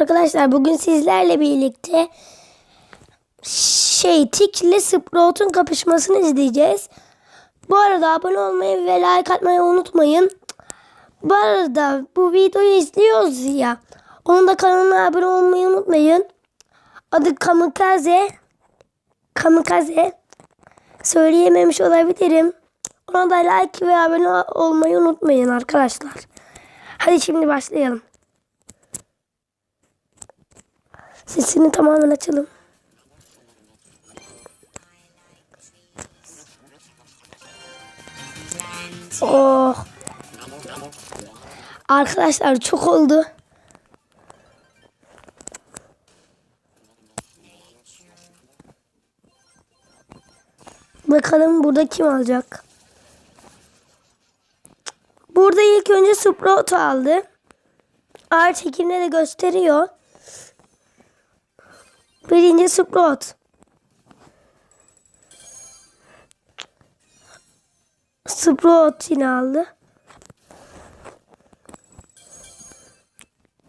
Arkadaşlar bugün sizlerle birlikte şey Tikle Sprout'un kapışmasını izleyeceğiz. Bu arada abone olmayı ve like atmayı unutmayın. Bu arada bu videoyu izliyoruz ya. Onun da kanalına abone olmayı unutmayın. Adı Kamikaze. Kamikaze. Söyleyememiş olabilirim. Ona da like ve abone olmayı unutmayın arkadaşlar. Hadi şimdi başlayalım. Sesini tamamen açalım. Oh. Arkadaşlar çok oldu. Bakalım burada kim alacak? Burada ilk önce Sprout aldı. Ağır çekimde de gösteriyor. Birinci Sprout. Sprout yine aldı.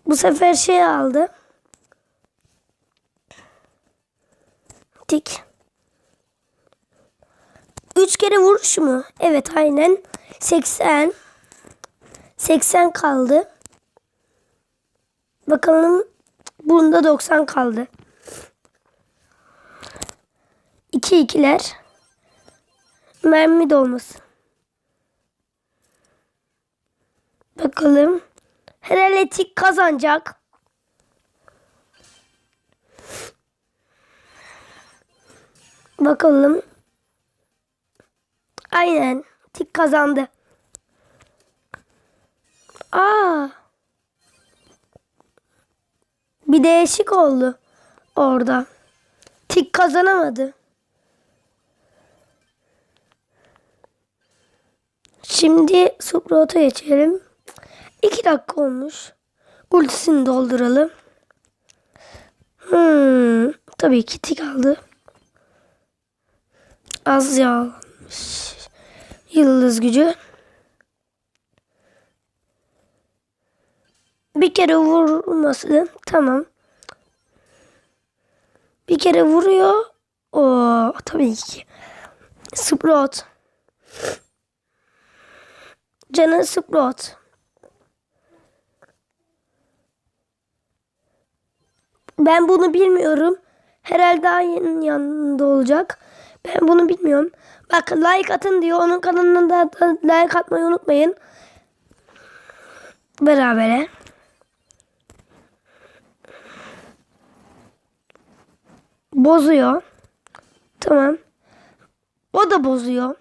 Bu sefer şey aldı. Tik. Üç kere vuruş mu? Evet aynen. 80. 80 kaldı. Bakalım bunda 90 kaldı. 2 ikiler. Mermi dolması. Bakalım. Herhalde tik kazanacak. Bakalım. Aynen. Tik kazandı. Aa. Bir değişik oldu orada. Tik kazanamadı. Şimdi Sprout'a geçelim. 2 dakika olmuş. Ultisini dolduralım. Hmm, tabii ki tik aldı. Az yağlanmış. Yıldız gücü. Bir kere vurması. Tamam. Bir kere vuruyor. O tabii ki. Sprout. Canı Sprout. Ben bunu bilmiyorum. Herhalde yeni yanında olacak. Ben bunu bilmiyorum. Bak like atın diyor. Onun kanalına da like atmayı unutmayın. Berabere. Bozuyor. Tamam. O da bozuyor.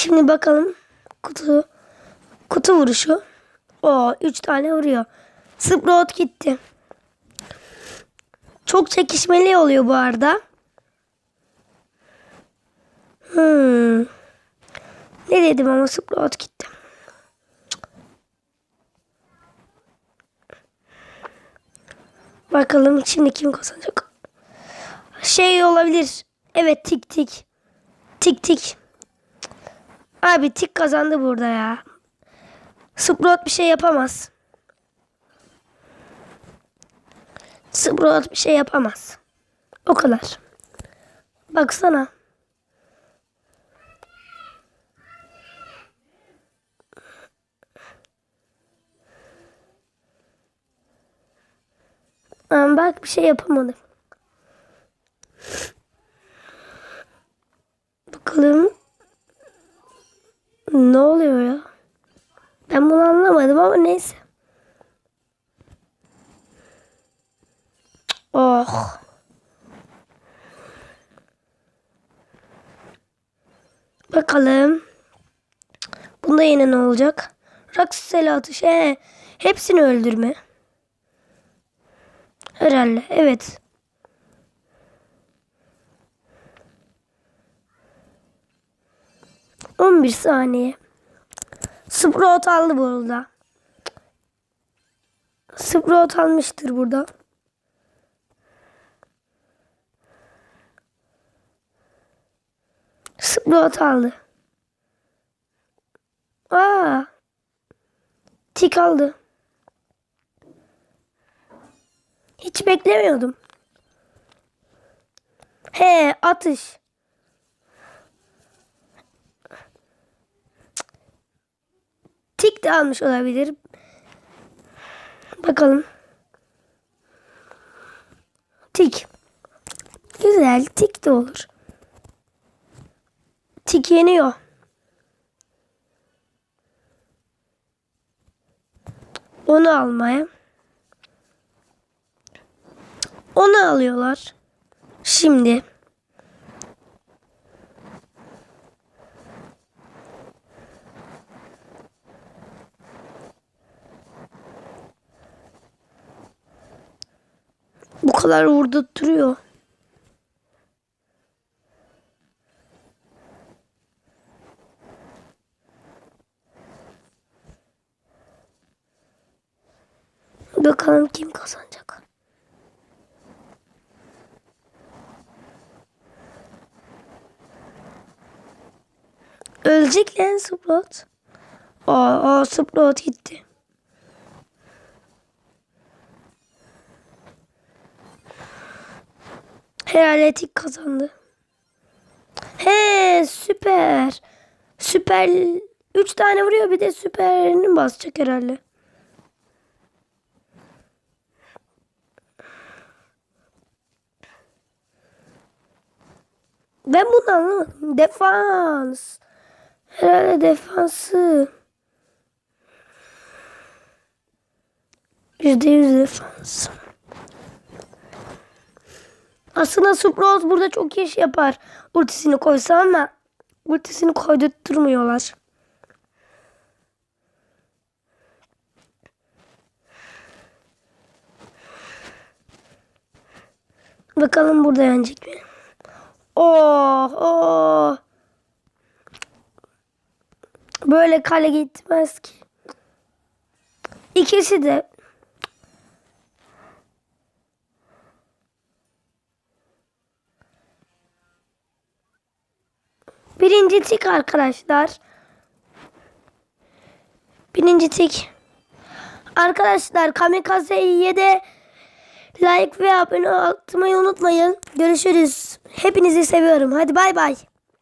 Şimdi bakalım kutu kutu vuruşu. O 3 tane vuruyor. Sprout gitti. Çok çekişmeli oluyor bu arada. Hmm. Ne dedim ama Sprout gitti. Bakalım şimdi kim kazanacak. Şey olabilir. Evet tik tik. Tik tik. Abi tik kazandı burada ya. Sprout bir şey yapamaz. Sprout bir şey yapamaz. O kadar. Baksana. Ama bak bir şey yapamadım. Bakalım. Ne oluyor ya? Ben bunu anlamadım ama neyse. Oh. Bakalım. Bunda yine ne olacak? Raksel atış. He. Hepsini öldürme. Herhalde. Evet. 11 saniye. Sprout aldı burada. Sprout almıştır burada. Sprout aldı. Aa. Tik aldı. Hiç beklemiyordum. He atış. Tik de almış olabilir. Bakalım. Tik. Güzel tik de olur. Tik yeniyor. Onu almaya. Onu alıyorlar. Şimdi. Kadar vurdurtuyor. Bakalım kim kazanacak. Ölecek lan Sprout. Aa, aa Sprout gitti. Heraletik kazandı. He süper. Süper. Üç tane vuruyor bir de süperini basacak herhalde. Ben bunu anlamadım. Defans. Herhalde defansı. Yüzde yüz defans. Aslında Sprout burada çok iş yapar. Ultisini koysa ama ultisini koydurtturmuyorlar. Bakalım burada yenecek mi? Oh, oh. Böyle kale gitmez ki. İkisi de Birinci tik arkadaşlar. Birinci tik. Arkadaşlar Kamikaze'ye de like ve abone olmayı unutmayın. Görüşürüz. Hepinizi seviyorum. Hadi bay bay.